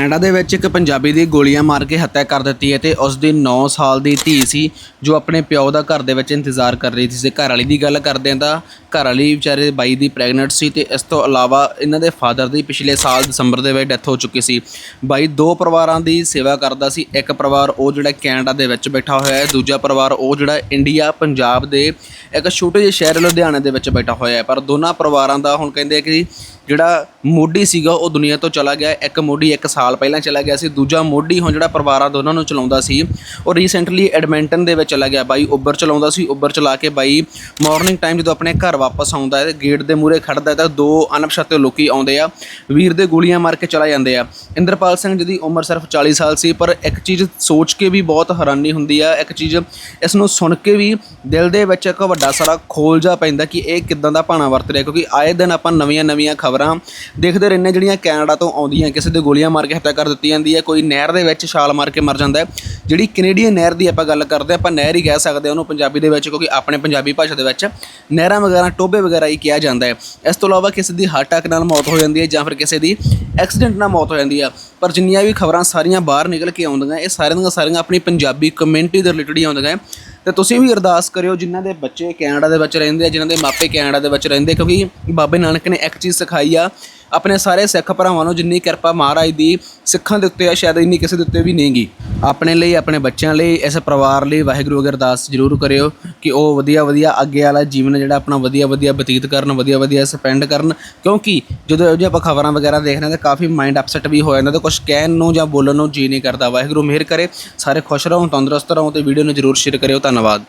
Canada ਦੇ ਵਿੱਚ ਇੱਕ ਪੰਜਾਬੀ ਦੀ ਗੋਲੀਆਂ ਮਾਰ ਕੇ ਹੱਤਿਆ ਕਰ ਦਿੱਤੀ ਹੈ ਤੇ ਉਸ ਦੀ 9 ਸਾਲ ਦੀ ਧੀ ਸੀ, ਜੋ ਆਪਣੇ ਪਿਓ ਦਾ ਘਰ ਦੇ ਵਿੱਚ ਇੰਤਜ਼ਾਰ ਕਰ ਰਹੀ ਸੀ। ਤੇ ਘਰ ਵਾਲੀ ਦੀ ਗੱਲ ਕਰਦੇ ਹਾਂ ਤਾਂ ਘਰ ਵਾਲੀ ਵਿਚਾਰੇ ਬਾਈ ਦੀ ਪ੍ਰੈਗਨੈਂਟ ਸੀ ਤੇ ਇਸ ਤੋਂ ਇਲਾਵਾ ਇਹਨਾਂ ਦੇ ਫਾਦਰ ਦੀ ਪਿਛਲੇ ਸਾਲ ਦਸੰਬਰ ਦੇ ਵਿੱਚ ਡੈਥ ਹੋ ਚੁੱਕੀ ਸੀ। ਬਾਈ ਦੋ ਪਰਿਵਾਰਾਂ ਦੀ ਸੇਵਾ ਕਰਦਾ ਸੀ, ਇੱਕ ਪਰਿਵਾਰ ਉਹ ਜਿਹੜਾ ਕੈਨੇਡਾ ਦੇ ਵਿੱਚ ਬੈਠਾ ਹੋਇਆ ਹੈ, ਦੂਜਾ ਪਰਿਵਾਰ ਉਹ ਜਿਹੜਾ ਇੰਡੀਆ, ਪੰਜਾਬ ਦੇ ਇੱਕ ਛੋਟੇ ਜਿਹੇ ਸ਼ਹਿਰ ਲੁਧਿਆਣੇ ਦੇ ਵਿੱਚ ਬੈਠਾ ਹੋਇਆ ਹੈ। ਪਰ ਦੋਨਾਂ ਪਰਿਵਾਰਾਂ ਦਾ ਹੁਣ ਕਹਿੰਦੇ ਕਿ ਜਿਹੜਾ ਮੋਢੀ ਸੀਗਾ ਉਹ ਦੁਨੀਆ ਤੋਂ ਚਲਾ ਗਿਆ। ਇੱਕ ਮੋਢੀ ਇੱਕ ਸਾਲ ਪਹਿਲਾਂ ਚਲਾ ਗਿਆ ਸੀ। ਦੂਜਾ ਮੋਢੀ ਹੁਣ ਜਿਹੜਾ ਪਰਿਵਾਰਾਂ ਦੋਨਾਂ ਨੂੰ ਚਲਾਉਂਦਾ ਸੀ। ਉਹ ਰੀਸੈਂਟਲੀ ਐਡਮਿੰਟਨ ਦੇ ਵਿੱਚ ਚਲਾ ਗਿਆ। ਬਾਈ ਉਬਰ ਚਲਾਉਂਦਾ ਸੀ। ਉਬਰ ਚਲਾ ਕੇ ਬਾਈ ਮਾਰਨਿੰਗ ਟਾਈਮ ਜਦੋਂ ਆਪਣੇ ਘਰ ਵਾਪਸ ਆਉਂਦਾ ਹੈ ਗੇਟ ਦੇ ਮੂਹਰੇ ਖੜਦਾ ਤਾਂ ਦੋ ਅਨਪਛਾਤੇ ਲੋਕੀ ਆਉਂਦੇ ਆ। ਵੀਰ ਦੇ ਗੋਲੀਆਂ ਮਾਰ ਕੇ ਚਲਾ ਜਾਂਦੇ ਆ। ਇੰਦਰਪਾਲ ਸਿੰਘ ਜੀ ਦੀ ਉਮਰ ਸਿਰਫ 40 ਸਾਲ ਸੀ, ਪਰ ਇੱਕ ਚੀਜ਼ ਸੋਚ ਕੇ ਵੀ ਬਹੁਤ ਹੈਰਾਨੀ ਹੁੰਦੀ ਆ। ਇੱਕ ਚੀਜ਼ ਇਸ ਨੂੰ ਸੁਣ ਕੇ ਵੀ ਦਿਲ ਦੇ ਵਿੱਚ ਇੱਕ ਵੱਡਾ ਸਾਰਾ ਖੋਲ ਜਾ ਪੈਂਦਾ ਕਿ ਇਹ ਕਿਦਾਂ ਦਾ ਭਾਣਾ ਵਰਤ ਰਿਹਾ। ਕਿਉਂਕਿ ਆਏ ਦਿਨ ਆਪਾਂ ਨਵੀਆਂ ਨਵੀਆਂ ਖਬਰਾਂ ਦੇਖਦੇ ਰਹਿੰਦੇ ਜਿਹੜੀਆਂ ਕੈਨੇਡਾ ਤੋਂ ਆਉਂਦੀਆਂ, ਕਿਸੇ ਦੇ ਗੋਲੀਆਂ ਮਾਰ ਕੇ ਹੱਤਿਆ ਕਰ ਦਿੱਤੀ ਜਾਂਦੀ ਹੈ ਕੋਈ ਨਹਿਰ ਦੇ ਵਿੱਚ ਛਾਲ ਮਾਰ ਕੇ ਮਰ ਜਾਂਦਾ ਜਿਹੜੀ ਕੈਨੇਡੀਅਨ ਨਹਿਰ ਦੀ ਆਪਾਂ ਗੱਲ ਕਰਦੇ ਹਾਂ, ਆਪਾਂ ਨਹਿਰ ਹੀ ਕਹਿ ਸਕਦੇ ਹਾਂ ਉਹਨੂੰ ਪੰਜਾਬੀ ਦੇ ਵਿੱਚ, ਕਿਉਂਕਿ ਆਪਣੇ ਪੰਜਾਬੀ ਭਾਸ਼ਾ ਦੇ ਵਿੱਚ ਨਹਿਰਾਂ ਵਗੈਰਾ ਟੋਬੇ ਵਗੈਰਾ ਹੀ ਕਿਹਾ ਜਾਂਦਾ ਹੈ। ਇਸ ਤੋਂ ਇਲਾਵਾ ਕਿਸੇ ਦੀ ਹਾਰਟ ਅਟੈਕ ਨਾਲ ਮੌਤ ਹੋ ਜਾਂਦੀ ਹੈ ਜਾਂ ਫਿਰ ਕਿਸੇ ਦੀ ਐਕਸੀਡੈਂਟ ਨਾਲ ਮੌਤ ਹੋ ਜਾਂਦੀ ਆ ਪਰ ਜਿੰਨੀਆਂ ਵੀ ਖਬਰਾਂ ਸਾਰੀਆਂ ਬਾਹਰ ਨਿਕਲ ਕੇ ਆਉਂਦੀਆਂ, ਇਹ ਸਾਰੀਆਂ ਦੀਆਂ ਸਾਰੀਆਂ ਆਪਣੀ ਪੰਜਾਬੀ ਕਮਿਊਨਿਟੀ ਦੇ ਰਿਲੇਟਡ ਹੀ ਆਉਂਦੀਆਂ ਤੇ ਤੁਸੀਂ ਵੀ ਅਰਦਾਸ ਕਰਿਓ, ਜਿਨ੍ਹਾਂ ਦੇ ਬੱਚੇ ਕੈਨੇਡਾ ਦੇ ਵਿੱਚ ਰਹਿੰਦੇ ਆ, ਜਿਨ੍ਹਾਂ ਦੇ ਮਾਪੇ ਕੈਨੇਡਾ ਦੇ ਵਿੱਚ ਰਹਿੰਦੇ ਕਿਉਂਕਿ ਬਾਬੇ ਨਾਨਕ ਨੇ ਇੱਕ ਚੀਜ਼ ਸਿਖਾਈ ਆ ਆਪਣੇ ਸਾਰੇ ਸਿੱਖ ਭਰਾਵਾਂ ਨੂੰ ਜਿੰਨੀ ਕਿਰਪਾ ਮਹਾਰਾਜ ਦੀ ਸਿੱਖਾਂ ਦੇ ਉੱਤੇ ਆ, ਸ਼ਾਇਦ ਇੰਨੀ ਕਿਸੇ ਦੇ ਉੱਤੇ ਵੀ ਨਹੀਂਗੀ। ਆਪਣੇ ਲਈ, ਆਪਣੇ ਬੱਚਿਆਂ ਲਈ, ਇਸ ਪਰਿਵਾਰ ਲਈ ਵਾਹਿਗੁਰੂ ਅਗੇ ਅਰਦਾਸ ਜ਼ਰੂਰ ਕਰਿਓ ਕਿ ਉਹ ਵਧੀਆ ਵਧੀਆ ਅੱਗੇ ਵਾਲਾ ਜੀਵਨ ਜਿਹੜਾ ਆਪਣਾ ਵਧੀਆ ਵਧੀਆ ਬਤੀਤ ਕਰਨ, ਵਧੀਆ ਵਧੀਆ ਸਪੈਂਡ ਕਰਨ। ਕਿਉਂਕਿ ਜਦੋਂ ਇਹੋ ਜਿਹੀ ਆਪਾਂ ਖਬਰਾਂ ਵਗੈਰਾ ਦੇਖਦੇ ਹਾਂ ਤਾਂ ਕਾਫੀ ਮਾਈਂਡ ਅਪਸੈਟ ਵੀ ਹੋ ਜਾਂਦਾ ਤੇ ਕੁਝ ਕਹਿਣ ਨੂੰ ਜਾਂ ਬੋਲਣ ਨੂੰ ਜੀ ਨਹੀਂ ਕਰਦਾ। ਵਾਹਿਗੁਰੂ ਮਿਹਰ ਕਰੇ, ਸਾਰੇ ਖੁਸ਼ ਰਹੋ, ਤੰਦਰੁਸਤ ਰਹੋ ਤੇ ਵੀਡੀਓ ਨੂੰ ਜ਼ਰੂਰ ਸ਼ੇਅਰ ਕਰਿਓ। ਧੰਨਵਾਦ।